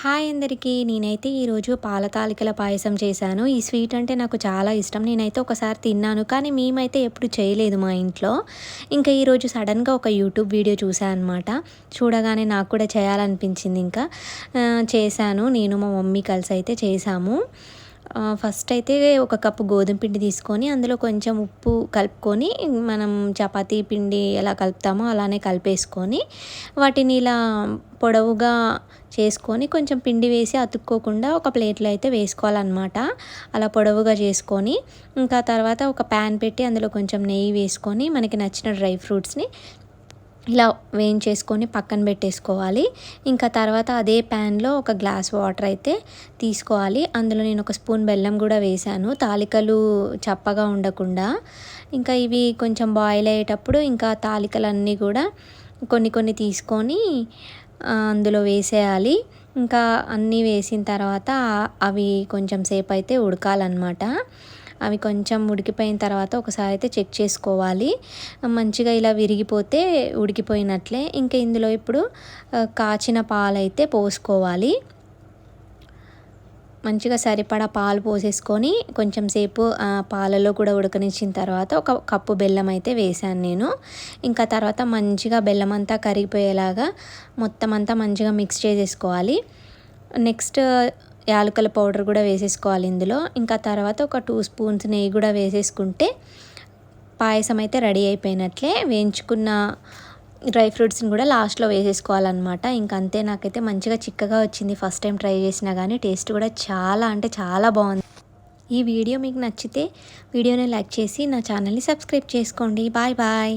Hi అందరికీ. నేనైతే ఈరోజు పాల తాలికల పాయసం చేశాను. ఈ స్వీట్ అంటే నాకు చాలా ఇష్టం. నేనైతే ఒకసారి తిన్నాను కానీ మేమైతే ఎప్పుడు చేయలేదు మా ఇంట్లో. ఇంకా ఈరోజు సడన్గా ఒక యూట్యూబ్ వీడియో చూసాను అనమాట చూడగానే నాకు కూడా చేయాలనిపించింది ఇంకా. చేశాను. నేను మా మమ్మీ కలిసి అయితే చేశాము. ఫస్ట్ అయితే ఒక కప్పు గోధుమ పిండి తీసుకొని అందులో కొంచెం ఉప్పు కలుపుకొని మనం చపాతీ పిండి ఎలా కలుపుతామో అలానే కలిపేసుకొని వాటిని ఇలా పొడవుగా చేసుకొని కొంచెం పిండి వేసి అతుక్కోకుండా ఒక ప్లేట్లో అయితే వేసుకోవాలన్నమాట. అలా పొడవుగా చేసుకొని ఇంకా తర్వాత ఒక ప్యాన్ పెట్టి అందులో కొంచెం నెయ్యి వేసుకొని మనకి నచ్చిన డ్రై ఫ్రూట్స్ని ఇలా వేయించేసుకొని పక్కన పెట్టేసుకోవాలి. ఇంకా తర్వాత అదే ప్యాన్లో ఒక గ్లాస్ వాటర్ అయితే తీసుకోవాలి. అందులో నేను ఒక స్పూన్ బెల్లం కూడా వేశాను. తాలికలు చప్పగా ఉండకుండా. ఇంకా ఇవి కొంచెం బాయిల్ అయ్యేటప్పుడు ఇంకా తాలికలన్నీ కూడా కొన్ని కొన్ని తీసుకొని అందులో వేసేయాలి. ఇంకా అన్నీ వేసిన తర్వాత అవి కొంచెం సేపు అయితే ఉడకాలన్నమాట. అవి కొంచెం ఉడికిపోయిన తర్వాత ఒకసారి అయితే చెక్ చేసుకోవాలి. మంచిగా ఇలా విరిగిపోతే ఉడికిపోయినట్లే. ఇంకా ఇందులో ఇప్పుడు కాచిన పాలైతే పోసుకోవాలి. మంచిగా సరిపడా పాలు పోసేసుకొని కొంచెం సేపు ఆ, పాలలో కూడా ఉడకనిచ్చిన తర్వాత ఒక కప్పు బెల్లం అయితే వేసాను నేను. ఇంకా తర్వాత మంచిగా బెల్లం అంతా కరిగిపోయేలాగా మొత్తం అంతా మంచిగా మిక్స్ చేసేసుకోవాలి. నెక్స్ట్ యాలకుల పౌడర్ కూడా వేసేసుకోవాలి ఇందులో. ఇంకా తర్వాత ఒక టూ స్పూన్స్ నెయ్యి కూడా వేసేసుకుంటే పాయసం అయితే రెడీ అయిపోయినట్లే. వేయించుకున్న డ్రై ఫ్రూట్స్ని కూడా లాస్ట్లో వేసేసుకోవాలన్నమాట. ఇంకా అంతే నాకైతే మంచిగా చిక్కగా వచ్చింది. ఫస్ట్ టైం ట్రై చేసినా కానీ టేస్ట్ కూడా చాలా అంటే చాలా బాగుంది. ఈ వీడియో మీకు నచ్చితే వీడియోని లైక్ చేసి నా ఛానల్ని సబ్స్క్రైబ్ చేసుకోండి. Bye bye.